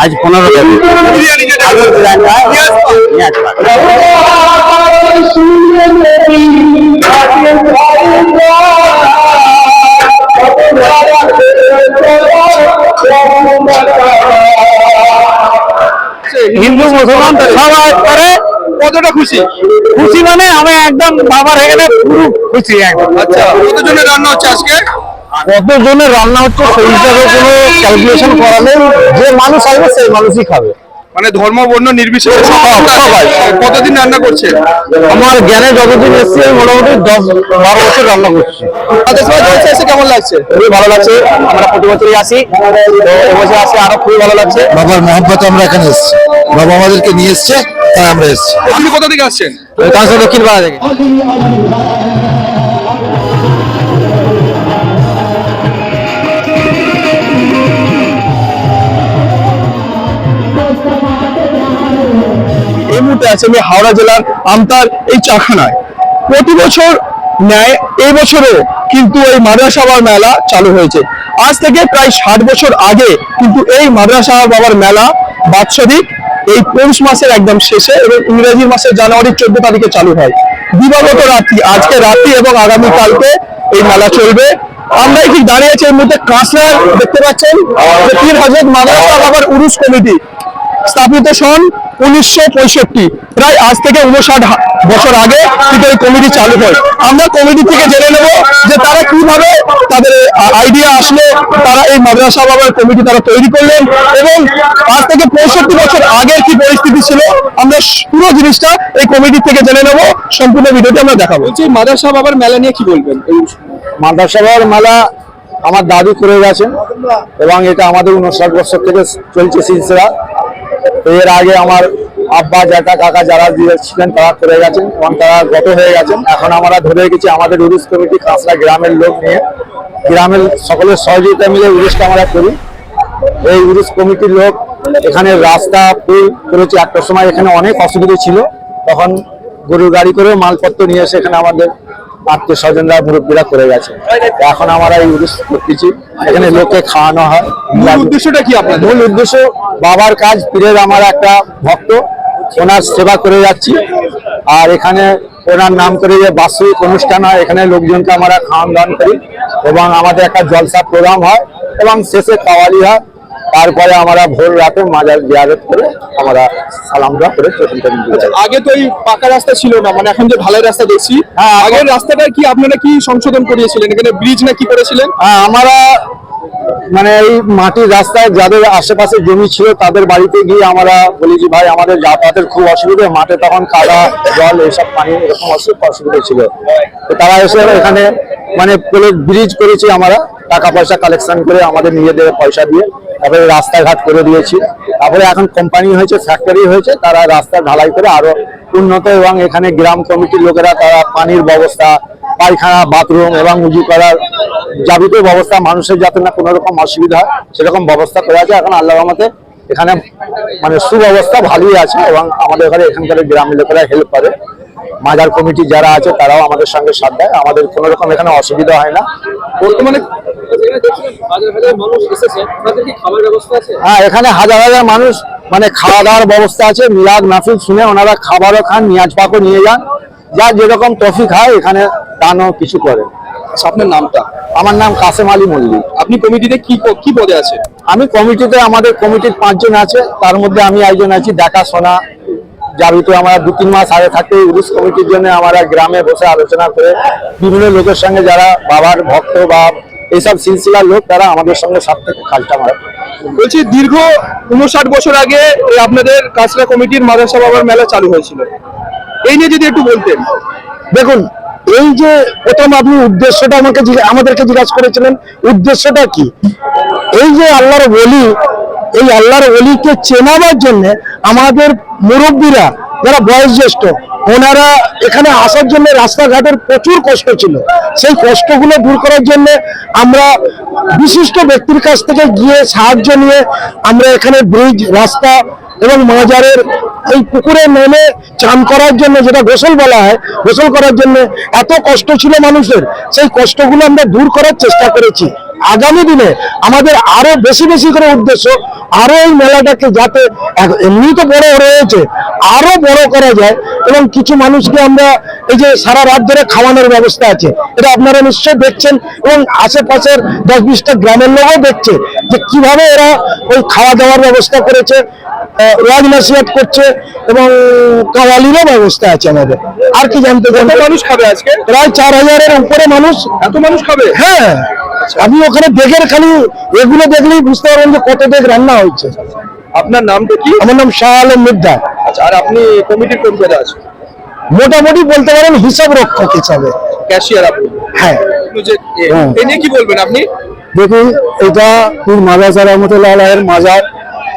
আজ পনেরো হিন্দু মুসলমান সবাই করে, কতটা খুশি? খুশি মানে আমি একদম বাবার এখানে পুরো খুশি, একদম। আচ্ছা কতজনের রান্না হচ্ছে আজকে? কতজনের রান্না হচ্ছে সেই হিসাবে কোনো ক্যালকুলেশন করা নেই। যে মানুষ আসবে সেই মানুষই খাবে। মানে ধর্ম বর্ণ নির্বিশেষে সবাই। কতদিন রান্না করছেন আমার জ্ঞানে যতদিন এসছি আমি মোটামুটি দশ বারো বছর রান্না করছি। তাদের সবাই জলসা এসে কেমন লাগছে? খুবই ভালো লাগছে। আমরা প্রতি বছরই আসি। তো এবছর আসি আরও খুবই ভালো লাগছে। বাবার মহব্বত আমরা এখানে এসেছি। বাবা আমাদেরকে নিয়ে এসছে তাই আমরা এসেছি। আপনি কোথা থেকে আসছেন? দক্ষিণ পাড়া থেকে। আছে, আমি হাওড়া জেলার আমতার এই চাখানায় প্রতি বছর ন্যায়, এই বছরও কিন্তু এই মাদ্রাসা বাবার মেলা চালু হয়েছে। আজ থেকে প্রায় ষাট বছর আগে কিন্তু এই মাদ্রাসা বাবার মেলা বাৎসরিক এই পৌষ মাসের একদম শেষে এবং ইংরেজি মাসের জানুয়ারির চোদ্দ তারিখে চালু হয়। দিবাগত রাত্রি, আজকে রাত্রি এবং আগামী কালকে এই মেলা চলবে। আমরা ঠিক দাঁড়িয়ে আছি, এই মুহূর্তে কাঁচরার দেখতে পাচ্ছেন যে পীর হজরত মাদ্রাসা বাবার উরুস কমিটি স্থাপিত সন উনিশশো পঁয়ষট্টি। প্রায় আজ থেকে উনষাট বছর আগে কিন্তু এই কমিটি চালু হয়। আমরা কমিটি থেকে জেনে নেব যে তারা কীভাবে তাদের আইডিয়া আসলো তারা এই মাদ্রাসা বাবার কমিটি তারা তৈরি করলেন এবং আজ থেকে পঁয়ষট্টি বছর আগের কি পরিস্থিতি ছিল আমরা পুরো জিনিসটা এই কমিটি থেকে জেনে নেব। সম্পূর্ণ ভিডিওটি আমরা দেখাবো। যে মাদ্রাসা বাবার মেলা নিয়ে কি বলবেন? মাদ্রাসা বাবার মেলা আমার দাদু করে গেছেন এবং এটা আমাদের উনষাট বছর থেকে চলছে সিলসিলা। তো এর আগে আমার আব্বা, জ্যাঠা, কাকা যারা দিয়ে ছিলেন তারা করে গেছেন এবং তারা গত হয়ে গেছেন। এখন আমরা ধরে গেছি আমাদের উরুস কমিটি কাঁচরা গ্রামের লোক নিয়ে। গ্রামের সকলের সহযোগিতা মিলে উরুসটা আমরা করি। এই উরুস কমিটির লোক এখানে রাস্তা, পুল করেছে। একটার সময় এখানে অনেক অসুবিধা ছিল। তখন গরুর গাড়ি করে মালপত্র নিয়ে এসে এখানে আমাদের আত্মীয় স্বজনরা মুরব্বীরা করে গেছে। এখন আমরা এই উরুস করতেছি এখানে লোকে খাওয়ানো হয়। মূল উদ্দেশ্যটা কি আপনার মূল উদ্দেশ্য বাবার কাজ পীরের আমার একটা ভক্ত ওনার সেবা করে যাচ্ছি। আর এখানে ওনার নাম করে যে বাৎসরিক অনুষ্ঠান হয় এখানে লোকজনকে আমরা খাওয়ান দান করি। এবং আমাদের একটা জলসা প্রোগ্রাম হয় এবং শেষে কাওয়ালি হয়। তারপরে আমরা ভোর রাতে মাজার জিয়ারত করে আমরা সালামটা করে আগে তো এই পাকা রাস্তা ছিল না মানে এখন যে ঢালাই রাস্তা দেখছি হ্যাঁ, আগের রাস্তাটা কি আপনারা কি সংশোধন করিয়েছিলেন? এখানে ব্রিজ না কি করেছিলেন? হ্যাঁ আমরা মানে এই মাটির রাস্তায় যাদের আশেপাশে জমি ছিল তাদের বাড়িতে গিয়ে আমরা বলি যে ভাই আমাদের যাতায়াতের খুব অসুবিধা মাঠে তখন কাদা জল এসব পানি এরকম অসু- অসুবিধা ছিল। তো তারা এসে এখানে মানে ব্রিজ করেছি আমরা। টাকা পয়সা কালেকশন করে আমাদের নিজেদের পয়সা দিয়ে তারপরে রাস্তাঘাট করে দিয়েছি। তারপরে এখন কোম্পানি হয়েছে ফ্যাক্টরি হয়েছে, তারা রাস্তা ঢালাই করে আরও উন্নত এবং এখানে গ্রাম কমিটির লোকেরা তারা পানির ব্যবস্থা, পায়খানা বাথরুম এবং উজু করার যাবতীয় ব্যবস্থা মানুষের যাতে না কোনো রকম অসুবিধা হয়, সেরকম ব্যবস্থা করা আছে। এখন আল্লাহ রহমতে এখানে মানে সুব্যবস্থা ভালোই আছে এবং আমাদের এখানে এখানকার গ্রামের লোকেরা হেল্প করে। মাজার কমিটি যারা আছে তারাও আমাদের সঙ্গে সাথ দেয়। আমাদের কোনো রকম এখানে অসুবিধা হয় না। বর্তমানে হ্যাঁ এখানে হাজার হাজার মানুষ মানে খাওয়া দাওয়ার ব্যবস্থা আছে। মিলাদ মাহফিল শুনে ওনারা খাবারও খান নিয়াজ পাকও নিয়ে যান। যা যেরকম টফি খায় এখানে দানও কিছু করে। আচ্ছা, আপনার নামটা? আমার নাম কাসেম আলী মল্লিক। আপনি কমিটিতে কি কি পদে আছে আমি কমিটিতে আমাদের কমিটির পাঁচজন আছে। তার মধ্যে আমি একজন আছি দেখাশোনা যাবতীয় আমরা দু তিন মাস আগে থাকতে উরুস কমিটির জন্য আমরা গ্রামে বসে আলোচনা করে বিভিন্ন লোকের সঙ্গে যারা বাবার ভক্ত বা এইসব সিলসিলার লোক তারা আমাদের সঙ্গে সব থেকে কাজটা আমরা বলছি দীর্ঘ উনষাট বছর আগে এই আপনাদের কাছরা কমিটির মাদ্রাসা বাবার মেলা চালু হয়েছিল। এই নিয়ে যদি একটু বলতেন। দেখুন এই যে প্রথম আপনি উদ্দেশ্যটা আমাকে আমাদেরকে জিজ্ঞাসা করেছিলেন উদ্দেশ্যটা কি? এই যে আল্লাহর বলি এই আল্লাহর অলিকে চেনাবার জন্য আমাদের মুরব্বীরা, যারা বয়োজ্যেষ্ঠ, ওনারা এখানে আসার জন্য রাস্তাঘাটের প্রচুর কষ্ট ছিল। সেই কষ্টগুলো দূর করার জন্য আমরা বিশিষ্ট ব্যক্তির কাছ থেকে গিয়ে সাহায্য নিয়ে আমরা এখানে ব্রিজ, রাস্তা এবং মাজারের এই পুকুরে নেমে চান করার জন্য যেটা গোসল বলা হয়, গোসল করার জন্য এত কষ্ট ছিল মানুষের। সেই কষ্টগুলো আমরা দূর করার চেষ্টা করেছি। আগামী দিনে আমাদের আরও বেশি বেশি করে উদ্দেশ্য আরও এই মেলাটাকে যাতে এমনি তো বড় রয়েছে আরও বড় করা যায় এবং কিছু মানুষকে আমরা এই যে সারা রাত ধরে খাওয়ানোর ব্যবস্থা আছে এটা আপনারা নিশ্চয় দেখছেন এবং আশেপাশের দশ বিশটা গ্রামের লোকও দেখছে যে কীভাবে এরা ওই খাওয়া দাওয়ার ব্যবস্থা করেছে ওয়াজ নসিহত করছে এবং কাওয়ালিরও ব্যবস্থা আছে আমাদের। আর কি জানতে চান? মানুষ খাবে আজকে? প্রায় চার হাজারের উপরে মানুষ। এত মানুষ খাবে? হ্যাঁ। আপনি ওখানে দেখের খালি এগুলো দেখলেই বুঝতে পারবেন যে কত দেখ রান্না হয়েছে আপনার নামটা কি? আমার নাম শাহ আলম মির্জা আচ্ছা আর আপনি কমিটির কোন পদে আছেন? মোটামুটি বলতে পারেন হিসাব রক্ষক হিসাবে। ক্যাশিয়ার আপনি। হ্যাঁ। আপনি যে এ- হ্যাঁ। নিয়ে কি বলবেন আপনি? দেখুন এটা পীর মাজার রহমতুল্লাহ আলাহের মাজার।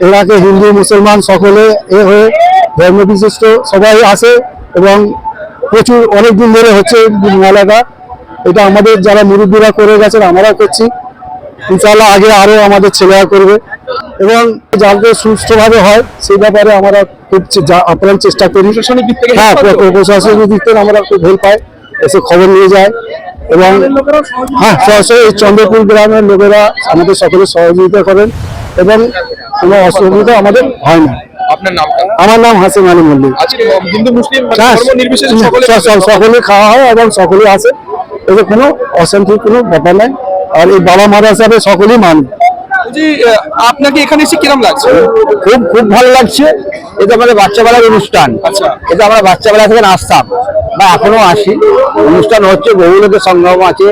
এরাকে হিন্দু মুসলমান সকলে এ হয়ে ধর্ম বিশিষ্ট সবাই আসে এবং প্রচুর অনেক দিন ধরে হচ্ছে মেলাটা। এটা আমাদের যারা মুরব্বীরা করে গেছেন আমরাও করছি। ইনশাআল্লাহ আগে আরও আমাদের ছেলেরা করবে। এবং যাতে সুস্থভাবে হয় সেই ব্যাপারে আমরা খুব আপ্রাণ চেষ্টা করি। প্রশাসনিক দিক থেকে হ্যাঁ প্রশাসনিক দিক থেকে আমরা খুব হেল্প পাই এসে খবর নিয়ে যায়। এবং হ্যাঁ সরাসরি এই চন্দ্রপুর গ্রামের লোকেরা আমাদের সকলে সহযোগিতা করেন এবং কোনো অসুবিধা আমাদের হয় না। আপনার নামটা? আমার নাম হাসিম আলী মল্লিক। হিন্দু মুসলিম মানে হ্যাঁ, স- সকলে খাওয়া হয় এবং সকলে আসে। এতে কোনো অশান্তির কোনো ব্যাপার নাই। আর এই বাবা মাদ্রাসাবে সকলেই মানে। জি আপনাকে এখানে এসে কিরম লাগছে? খুব খুব ভালো লাগছে। এটা আমাদের বাচ্চাবেলার অনুষ্ঠান। আচ্ছা। এটা আমরা বাচ্চাবেলা থেকে আসতাম বা এখনও আসি। অনুষ্ঠান হচ্ছে বহু লোকের সঙ্গম আছে।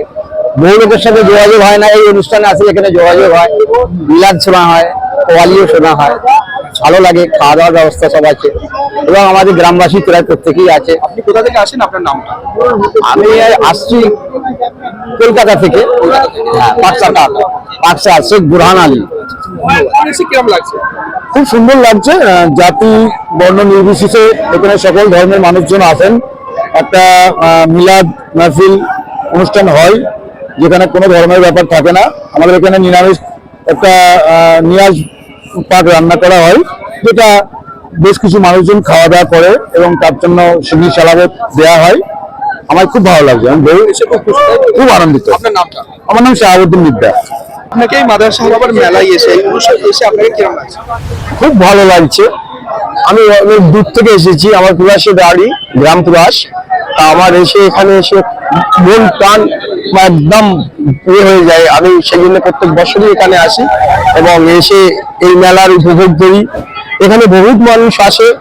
বহু লোকের সাথে যোগাযোগ হয় না। এই অনুষ্ঠানে আসলে এখানে যোগাযোগ হয়। মিলাদ শোনা হয় কোয়ালিও শোনা হয়। ভালো লাগে খাওয়া দাওয়ার ব্যবস্থা সব আছে। এবং আমাদের গ্রামবাসী প্রায় প্রত্যেকেই আছে। আপনি কোথা থেকে আসেন? আপনার নামটা? আমি আসছি কলকাতা থেকে। হ্যাঁ, পাকসাটা পাকসা শেখ বুরহান আলী। লাগছে? খুব সুন্দর লাগছে জাতি বর্ণ নির্বিশেষে এখানে সকল ধর্মের মানুষজন আসেন। একটা মিলাদ মাহফিল অনুষ্ঠান হয় যেখানে কোনো ধর্মের ব্যাপার থাকে না। আমাদের এখানে নিরামিষ একটা নিরাজ পাক রান্না করা হয় যেটা বেশ কিছু মানুষজন খাওয়া দাওয়া করে এবং তার জন্য সিঙ্গি সালাবত দেওয়া হয়। আমার খুব ভালো লাগছে আমি খুব আনন্দিত। আপনার নামটা? আমার নাম শাহাবুদ্দিন বিদ্যা। আপনাকে এই মাদ্রাসা বাবার মেলায় এসে এসে আপনাকে কিরম লাগছে? খুব ভালো লাগছে। আমি অনেক দূর থেকে এসেছি আমার প্রবাসী বাড়ি গ্রাম প্রবাস। তা আমার এসে এখানে এসে মন প্রাণ একদম ইয়ে হয়ে যায়। আমি সেই জন্য প্রত্যেক বছরই এখানে আসি। এবং এসে এই মেলার উপভোগ করি। এখানে বহুত মানুষ আসে।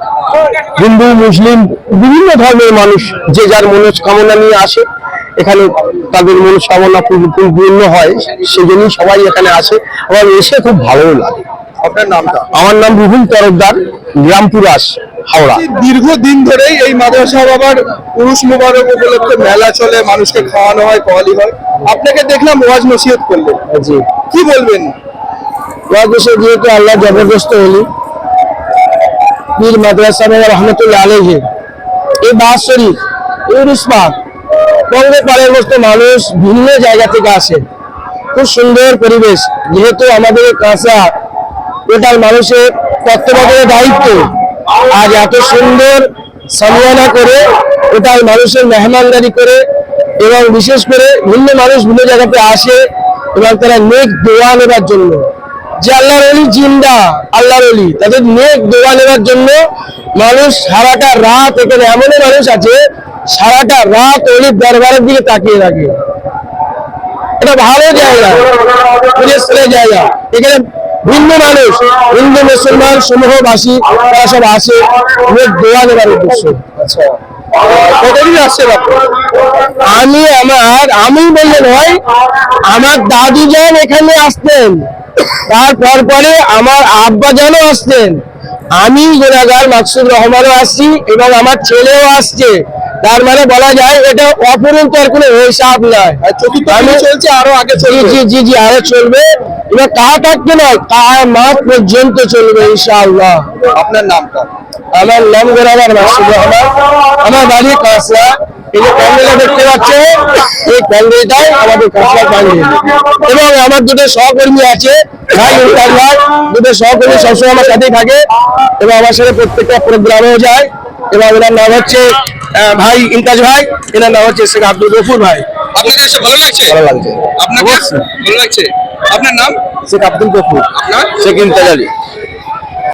হিন্দু মুসলিম বিভিন্ন ধর্মের মানুষ যে যার মনস্কামনা নিয়ে আসে। এখানে তাদের মনস্কামনা পূর্ণ- হয় সেই জন্যই সবাই এখানে আসে এবং এসে খুব ভালো লাগে। আপনার নামটা? আমার নাম রুহুল তরফদার গ্রামপুরাস হাওড়া। দীর্ঘদিন ধরেই এই মাদ্রাসা বাবার পুরুষ মুবারক উপলক্ষে মেলা চলে মানুষকে খাওয়ানো হয় কওয়ালি হয়। আপনাকে দেখলাম ওয়াজ নসিহত করলেন। জি। কি বলবেন? দেশে যেহেতু আল্লাহ জবরদস্ত হলি, পীর মাদ্রাসা মেলা রহমতুল্লাহ আলহে এই বাস শরীফ, এই রিসমাত বঙ্গপাড়ের মতো মানুষ ভিন্ন জায়গা থেকে আসে। খুব সুন্দর পরিবেশ, যেহেতু আমাদের কাঁচা টোটাল মানুষের তত্ত্বাবধানের দায়িত্ব, আজ এত সুন্দর সম্মাননা করে টোটাল মানুষের মেহমানদারি করে এবং বিশেষ করে ভিন্ন মানুষ ভিন্ন জায়গাতে আসে এবং তারা নেক দোয়া নেবার জন্য। যে আল্লাহর অলি জিন্দা, আল্লাহর অলি তাদের নেক দোয়া নেবার জন্য মানুষ সারাটা রাত এখানে, এমনই মানুষ আছে, সারাটা রাত অলির দরবারের দিকে তাকিয়ে থাকে। এটা ভালো জায়গা পুলিশের জায়গা। এখানে ভিন্ন মানুষ হিন্দু মুসলমান সমূহবাসী, তারা সব আসে, নেক দোয়া নেবার উদ্দেশ্য। কতদিন আসছেন আমি আমার, আমি বললে নয়, আমার দাদু যান এখানে আসতেন। তারপর পরে আমার আব্বা যেন আসতেন। আমি গোলাগার মাকসুদ রহমানও আসছি এবং আমার ছেলেও আসছে। তার মানে বলা যায় এটা অপরন্ত আর কোনো হিসাব নয়। চতুর্থ আমি- চলছে আরও আগে জি চলবে। জি জি জি আরও চলবে। এবার তা থাকবে নয় মাস পর্যন্ত চলবে ইনশাআল্লাহ। আপনার নামটা আমার নাম গোরাবার মাসুদ রহমান। আমার বাড়ি কাঁচরা এই যে প্যান্ডেলটা দেখতে পাচ্ছে এই প্যান্ডেলটাই আমাদের কাঁচা প্যান্ডেল। এবং আমার দুটো সহকর্মী আছে ভাই ভাই দুটো সহকর্মী সবসময় আমার সাথেই থাকে। এবং আমার সাথে প্রত্যেকটা প্রোগ্রামেও যায়। এবং ওনার নাম হচ্ছে ভাই ইমতাজ ভাই এনার নাম হচ্ছে শেখ আব্দুল গফুর ভাই। আপনাকে এসে ভালো লাগছে? ভালো লাগছে। আপনাকে ভালো লাগছে? আপনার নাম? শেখ আব্দুল গফুর। আপনার? শেখ ইমতাজ আলী।